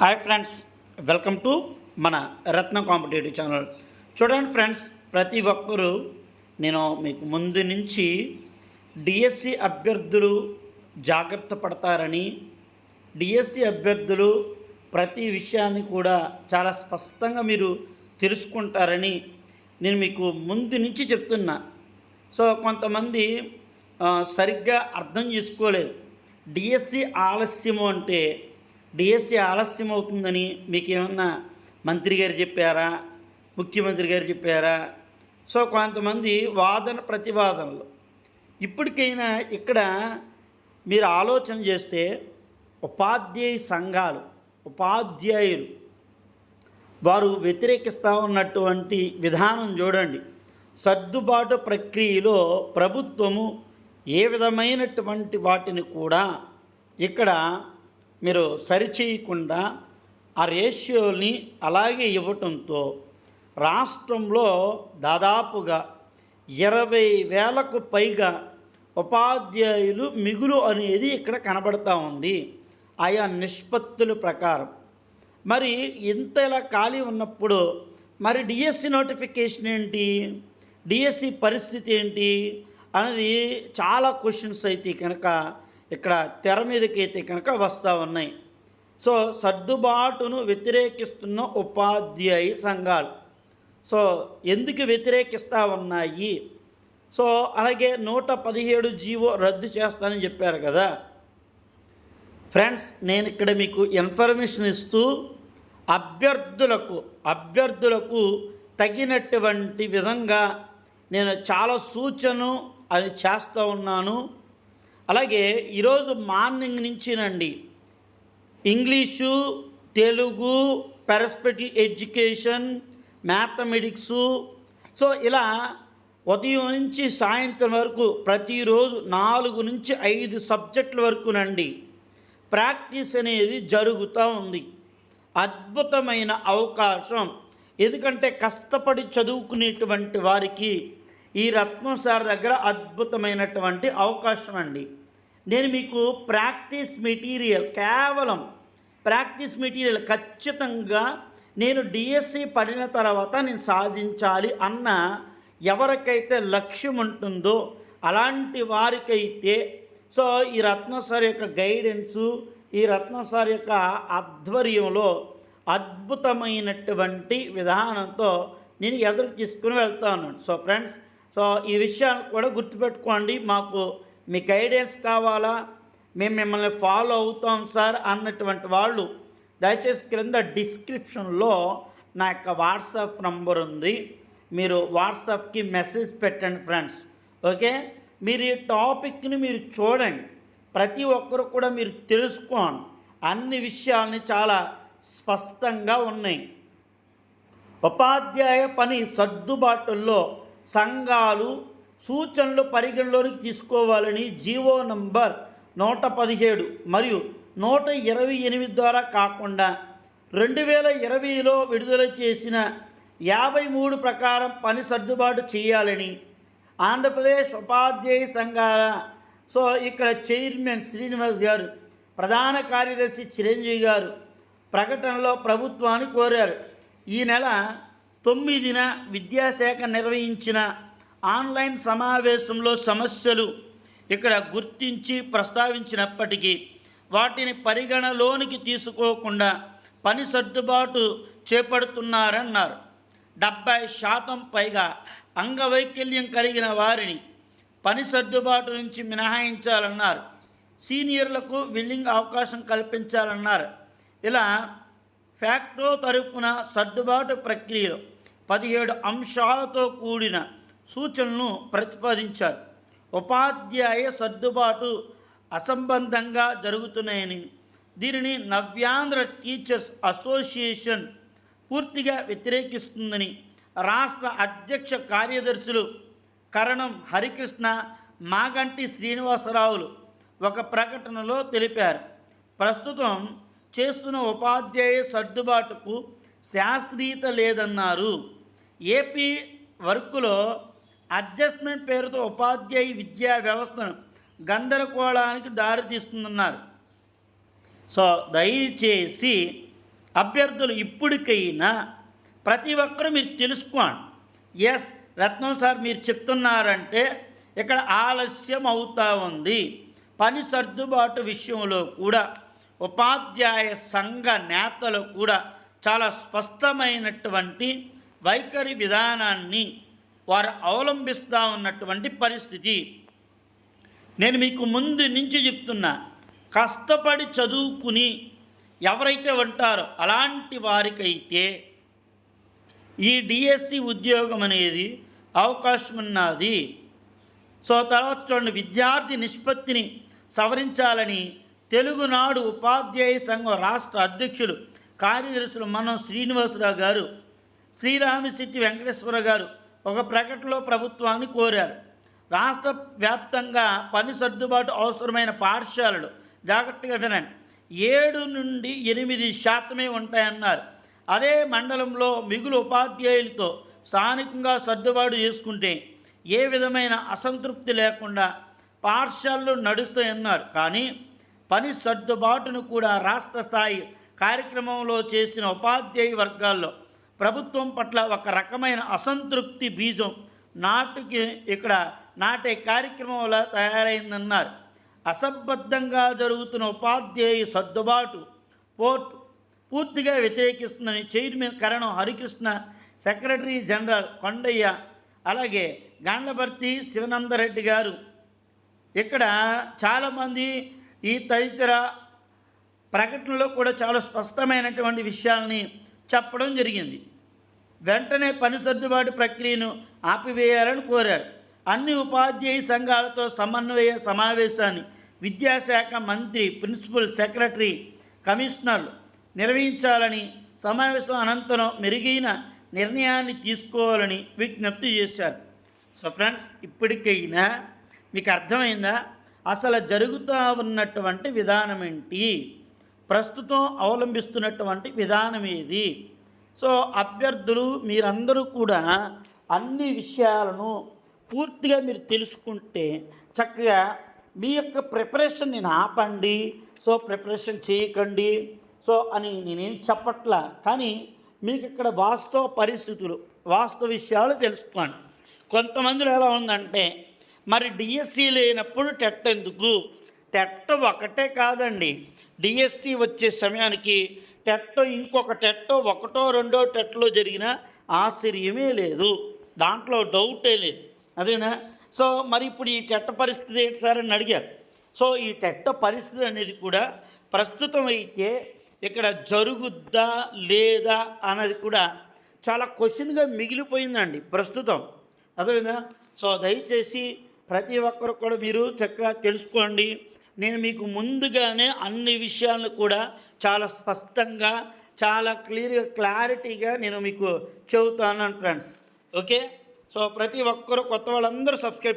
Hi friends welcome to మన Ratna competitive channel. చూడండి friends ప్రతి ఒక్కరూ నేను మీకు ముందు నుంచి డిఎస్సి అభ్యర్థులు జాగ్రత్త పడతారని డిఎస్సి అభ్యర్థులు ప్రతి విషయాన్ని కూడా చాలా స్పష్టంగా మీరు తెలుసుకుంటారని నేను మీకు ముందు నుంచి చెప్తున్నా. సో కొంతమంది సరిగ్గా అర్థం చేసుకోలేదు. డిఎస్సి ఆలస్యము అంటే డిఎస్సి ఆలస్యం అవుతుందని మీకు ఏమన్నా మంత్రి గారు చెప్పారా? ముఖ్యమంత్రి గారు చెప్పారా? సో కొంతమంది వాదన ప్రతివాదనలు. ఇప్పటికైనా ఇక్కడ మీరు ఆలోచన చేస్తే ఉపాధ్యాయ సంఘాలు ఉపాధ్యాయులు వారు వ్యతిరేకిస్తూ ఉన్నటువంటి విధానం చూడండి. సర్దుబాటు ప్రక్రియలో ప్రభుత్వము ఏ విధమైనటువంటి వాటిని కూడా ఇక్కడ మీరు సరిచేయకుండా ఆ రేషియోని అలాగే ఇవ్వటంతో రాష్ట్రంలో దాదాపుగా ఇరవై వేలకు పైగా ఉపాధ్యాయులు మిగులు అనేది ఇక్కడ కనబడతా ఉంది. ఆయా నిష్పత్తుల ప్రకారం. మరి ఇంత ఇలా ఖాళీ ఉన్నప్పుడు మరి డిఎస్సి నోటిఫికేషన్ ఏంటి? డిఎస్సి పరిస్థితి ఏంటి? అనేది చాలా క్వశ్చన్స్ అయితే కనుక ఇక్కడ తెర మీదకి అయితే కనుక వస్తూ ఉన్నాయి. సో సర్దుబాటును వ్యతిరేకిస్తున్న ఉపాధ్యాయ సంఘాలు. సో ఎందుకు వ్యతిరేకిస్తూ ఉన్నాయి? సో అలాగే నూట పదిహేడు జీవో రద్దు చేస్తానని చెప్పారు కదా. ఫ్రెండ్స్ నేను ఇక్కడ మీకు ఇన్ఫర్మేషన్ ఇస్తూ అభ్యర్థులకు అభ్యర్థులకు తగినటువంటి విధంగా నేను చాలా సూచన అది చేస్తూ ఉన్నాను. అలాగే ఈరోజు morning నుంచినండి English Telugu perspective education mathematics. So ఇలా ఉదయం నుంచి సాయంత్రం వరకు ప్రతిరోజు నాలుగు నుంచి ఐదు సబ్జెక్టుల వరకునండి ప్రాక్టీస్ అనేది జరుగుతూ ఉంది. అద్భుతమైన అవకాశం. ఎందుకంటే కష్టపడి చదువుకునేటువంటి వారికి ఈ రత్నం సార్ దగ్గర అద్భుతమైనటువంటి అవకాశం అండి నేను మీకు ప్రాక్టీస్ మెటీరియల్ కేవలం ప్రాక్టీస్ మెటీరియల్ ఖచ్చితంగా నేను డిఎస్సి పడిన తర్వాత నేను సాధించాలి అన్న ఎవరికైతే లక్ష్యం ఉంటుందో అలాంటి వారికైతే సో ఈ రత్న సార్ యొక్క గైడెన్సు ఈ రత్న సార్ యొక్క ఆధ్వర్యంలో అద్భుతమైనటువంటి విధానంతో నేను ఎదురు తీసుకుని వెళ్తాను. సో ఫ్రెండ్స్ సో ఈ విషయాన్ని కూడా గుర్తుపెట్టుకోండి. మాకు మీ గైడెన్స్ కావాలా? మేము మిమ్మల్ని ఫాలో అవుతాం సార్ అన్నటువంటి వాళ్ళు దయచేసి క్రింద డిస్క్రిప్షన్లో నా యొక్క వాట్సాప్ నంబర్ ఉంది. మీరు వాట్సాప్కి మెసేజ్ పెట్టండి ఫ్రెండ్స్. ఓకే? మీరు ఈ టాపిక్ని మీరు చూడండి. ప్రతి ఒక్కరు కూడా మీరు తెలుసుకోండి. అన్ని విషయాల్ని చాలా స్పష్టంగా ఉన్నాయి. ఉపాధ్యాయ పని సర్దుబాటుల్లో సంఘాలు సూచనలు పరిగణలోకి తీసుకోవాలని జీవో నంబర్ నూట పదిహేడు మరియు నూట ఇరవై ఎనిమిది ద్వారా కాకుండా రెండు వేల ఇరవైలో విడుదల చేసిన యాభై మూడు ప్రకారం పని సర్దుబాటు చేయాలని ఆంధ్రప్రదేశ్ ఉపాధ్యాయ సంఘాల సో ఇక్కడ చైర్మన్ శ్రీనివాస్ గారు ప్రధాన కార్యదర్శి చిరంజీవి గారు ప్రకటనలో ప్రభుత్వాన్ని కోరారు. ఈ నెల తొమ్మిదిన విద్యాశాఖ నిర్వహించిన ఆన్లైన్ సమావేశంలో సమస్యలు ఇక్కడ గుర్తించి ప్రస్తావించినప్పటికీ వాటిని పరిగణలోనికి తీసుకోకుండా పని సర్దుబాటు చేపడుతున్నారన్నారు. డెబ్బై శాతం పైగా అంగవైకల్యం కలిగిన వారిని పని సర్దుబాటు నుంచి మినహాయించాలన్నారు. సీనియర్లకు విల్లింగ్ అవకాశం కల్పించాలన్నారు. ఇలా ఫ్యాక్టో తరపున సర్దుబాటు ప్రక్రియలో పదిహేడు అంశాలతో కూడిన సూచనలను ప్రతిపాదించారు. ఉపాధ్యాయ సర్దుబాటు అసంబంధంగా జరుగుతున్నాయని దీనిని నవ్యాంధ్ర టీచర్స్ అసోసియేషన్ పూర్తిగా వ్యతిరేకిస్తుందని రాష్ట్ర అధ్యక్ష కార్యదర్శులు కరణం హరికృష్ణ మాగంటి శ్రీనివాసరావులు ఒక ప్రకటనలో తెలిపారు. ప్రస్తుతం చేస్తున్న ఉపాధ్యాయ సర్దుబాటుకు శాస్త్రీయత లేదన్నారు. ఏపీ వర్క్లో అడ్జస్ట్మెంట్ పేరుతో ఉపాధ్యాయ విద్యా వ్యవస్థను గందరగోళానికి దారితీస్తుందన్నారు. సో దయచేసి అభ్యర్థులు ఇప్పటికైనా ప్రతి ఒక్కరూ మీరు తెలుసుకోండి. ఎస్ రత్నం సార్ మీరు చెప్తున్నారంటే ఇక్కడ ఆలస్యం అవుతూ ఉంది. పని సర్దుబాటు విషయంలో కూడా ఉపాధ్యాయ సంఘ నేతలు కూడా చాలా స్పష్టమైనటువంటి వైఖరి విధానాన్ని వారు అవలంబిస్తూ ఉన్నటువంటి పరిస్థితి. నేను మీకు ముందు నుంచి చెప్తున్నా కష్టపడి చదువుకుని ఎవరైతే ఉంటారో అలాంటి వారికైతే ఈ డిఎస్సి ఉద్యోగం అనేది అవకాశం ఉన్నది. సో తర్వాత చూడండి విద్యార్థి నిష్పత్తిని సవరించాలని తెలుగునాడు ఉపాధ్యాయ సంఘం రాష్ట్ర అధ్యక్షులు కార్యదర్శులు మనం శ్రీనివాసరావు గారు శ్రీరామశెట్టి వెంకటేశ్వర గారు ఒక ప్రకటనలో ప్రభుత్వాన్ని కోరారు. రాష్ట్ర వ్యాప్తంగా పని సర్దుబాటు అవసరమైన పాఠశాలలు జాగ్రత్తగా వినండి. ఏడు నుండి ఎనిమిది శాతమే ఉంటాయన్నారు. అదే మండలంలో మిగులు ఉపాధ్యాయులతో స్థానికంగా సర్దుబాటు చేసుకుంటే ఏ విధమైన అసంతృప్తి లేకుండా పాఠశాలలు నడుస్తాయన్నారు. కానీ పని సర్దుబాటును కూడా రాష్ట్ర స్థాయి కార్యక్రమంలో చేసిన ఉపాధ్యాయ వర్గాల్లో ప్రభుత్వం పట్ల ఒక రకమైన అసంతృప్తి బీజం నాటుకి ఇక్కడ నాటే కార్యక్రమంలా తయారైందన్నారు. అసంబద్ధంగా జరుగుతున్న ఉపాధ్యాయ సర్దుబాటు పోర్ట్ పూర్తిగా వ్యతిరేకిస్తుందని chairman Karanam Harikrishna secretary general Kondaiah అలాగే గాండ్లభర్తి శివనందరెడ్డి గారు. ఇక్కడ చాలామంది ఈ తదితర ప్రకటనలో కూడా చాలా స్పష్టమైనటువంటి విషయాల్ని చెప్పడం జరిగింది. వెంటనే పని సర్దుబాటు ప్రక్రియను ఆపివేయాలని కోరారు. అన్ని ఉపాధ్యాయ సంఘాలతో సమన్వయ సమావేశాన్ని విద్యాశాఖ మంత్రి ప్రిన్సిపల్ సెక్రటరీ కమిషనర్లు నిర్వహించాలని సమావేశం అనంతరం మెరుగైన నిర్ణయాన్ని తీసుకోవాలని విజ్ఞప్తి చేశారు. సో ఫ్రెండ్స్ ఇప్పటికైనా మీకు అర్థమైందా? అసలు జరుగుతూ ఉన్నటువంటి విధానం ఏంటి? ప్రస్తుతం అవలంబిస్తున్నటువంటి విధానం ఏది? సో అభ్యర్థులు మీరందరూ కూడా అన్ని విషయాలను పూర్తిగా మీరు తెలుసుకుంటే చక్కగా మీ యొక్క ప్రిపరేషన్ నేను ఆపండి. సో ప్రిపరేషన్ చేయకండి. సో అని నేనేం చెప్పట్లా. కానీ మీకు ఇక్కడ వాస్తవ పరిస్థితులు వాస్తవ విషయాలు తెలుసుకోండి కొంతమందిలో ఎలా ఉందంటే మరి డిఎస్సి లేనప్పుడు టెట్ ఎందుకు? టెట్ ఒకటే కాదండి. డిఎస్సి వచ్చే సమయానికి టెట్ ఇంకొక టెట్ ఒకటో రెండో టెట్లో జరిగిన ఆశ్చర్యమే లేదు. దాంట్లో డౌటే లేదు. అదేనా? సో మరి ఇప్పుడు ఈ టెట్ట పరిస్థితి ఏంటి సార్ అని అడిగారు. సో ఈ టెట్ట పరిస్థితి అనేది కూడా ప్రస్తుతం అయితే ఇక్కడ జరుగుద్దా లేదా అన్నది కూడా చాలా క్వశ్చన్గా మిగిలిపోయిందండి ప్రస్తుతం. అదేవిధంగా సో దయచేసి ప్రతి ఒక్కరు కూడా మీరు చక్కగా తెలుసుకోండి. నేను మీకు ముందుగానే అన్ని విషయాలను కూడా చాలా స్పష్టంగా చాలా క్లియర్గా క్లారిటీగా నేను మీకు చెబుతాను ఫ్రెండ్స్. ఓకే? సో ప్రతి ఒక్కరు కొత్త వాళ్ళందరూ సబ్స్క్రైబ్